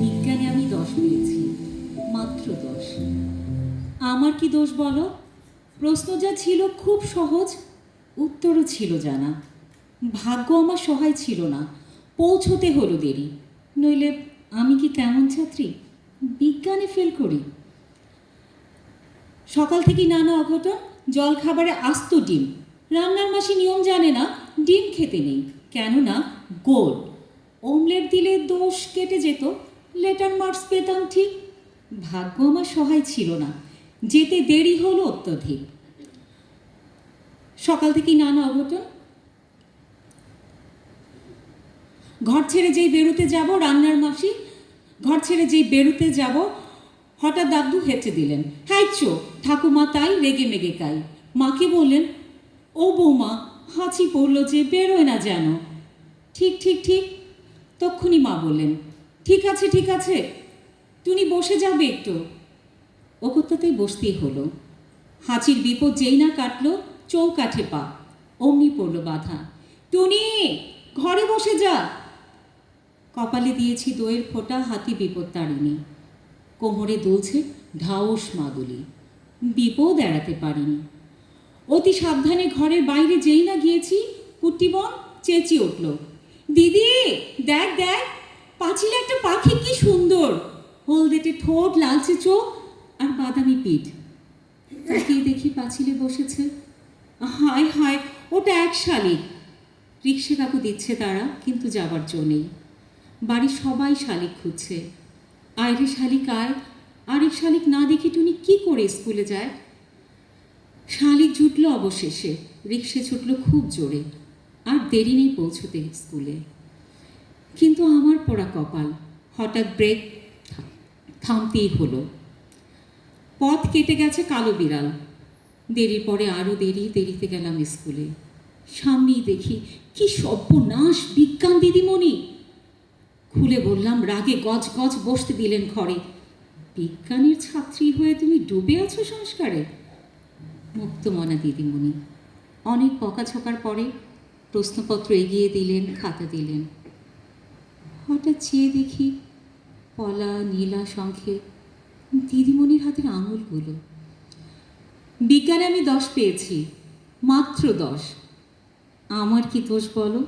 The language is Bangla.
বিজ্ঞানে আমি দশ পেয়েছি, মাত্র দশ। আমার কি দোষ বলো? প্রশ্ন যা ছিল খুব সহজ, উত্তরও ছিল জানা। ভাগ্য আমার সহায় ছিল না, পৌঁছতে হলো দেরি। নইলে আমি কি কেমন ছাত্রী? বিজ্ঞানে ফেল করি। সকাল থেকে নানা অঘটন জল খাবারে আস্ত ডিম। রান্নার মাসি নিয়ম জানে না, ডিম খেতে নেই। কেননা গোল। ওমলেট দিলে দোষ কেটে যেত, লেটার মার্কস পেতাম ঠিক। ভাগ্য আমার সহায় ছিল না। যেতে দেরি হলো অত্যধিক। সকাল থেকেই নানা অঘটন। ঘর ছেড়ে যেই বেরোতে যাব, রান্নার মাসি, ঘর ছেড়ে যেই বেরোতে যাব, হঠাৎ দাদু হেঁচে দিলেন। হ্যাঁ চো, ঠাকুমা তাই রেগে মেগে কাই। মাকে বললেন, ও বৌমা হাঁচি পড়ল যে, বেরোয় না যেন। ঠিক ঠিক ঠিক। তক্ষুনি মা বললেন, ঠিক আছে ঠিক আছে, তুমি বসে যাবে একটু। ওকত্তাতেই বসতেই হলো। হাঁচির বিপদ যেই না কাটলো, চৌকাঠে পা, অমনি পড়ল বাধা। টুনি, ঘরে বসে যা। কপালে দিয়েছি দইয়ের ফোঁটা, হাতি বিপদ তাড়িনি। কোমরে দুলছে ঢাউস মাদুলি। বিপদ এড়াতে পারিনি। অতি সাবধানে ঘরের বাইরে যেই না গিয়েছি কুট্টিবন চেঁচিয়ে উঠল। দিদি, দেখ দেখ, পাঁচিলে একটা পাখি কি সুন্দর। হলদেটে ঠোঁট, লালচে চোখ আর বাদামি পিঠ। তাকিয়ে দেখি পাঁচিলে বসেছে। হায় হায়, ওটা এক শালিক। রিক্সা কাকু দিচ্ছে তারা, কিন্তু যাবার জো নেই। বাড়ির সবাই শালিক খুঁজছে। আয়রে শালিক, আয়। আরেক শালিক, না দেখে টুনি কি করে স্কুলে যায়? জুটলো অবশেষে। রিক্সে ছুটলো খুব জোরে। আর দেরি নেই পৌঁছতে স্কুলে। কিন্তু আমার পড়া কপাল হঠাৎ ব্রেক থামতেই হলো। পথ কেটে গেছে কালো বিড়াল। দেরির পরে আরও দেরি, দেরিতে গেলাম স্কুলে। সামনেই দেখি কি সর্বনাশ বিজ্ঞান দিদিমণি। খুলে বললাম, রাগে গজ গজ বসতে দিলেন ঘরে। বিজ্ঞানের ছাত্রী হয়ে তুমি ডুবে আছো সংস্কারে। মুক্তমনা দিদিমণি। অনেক বকাঝকার পরে প্রশ্নপত্র এগিয়ে দিলেন, খাতা দিলেন। হঠাৎ চেয়ে দেখি পলা, নীলা শঙ্খে দিদিমণির হাতের আঙুলগুলো। বিজ্ঞানে আমি দশ পেয়েছি, মাত্র দশ। আমার কি দোষ বলো?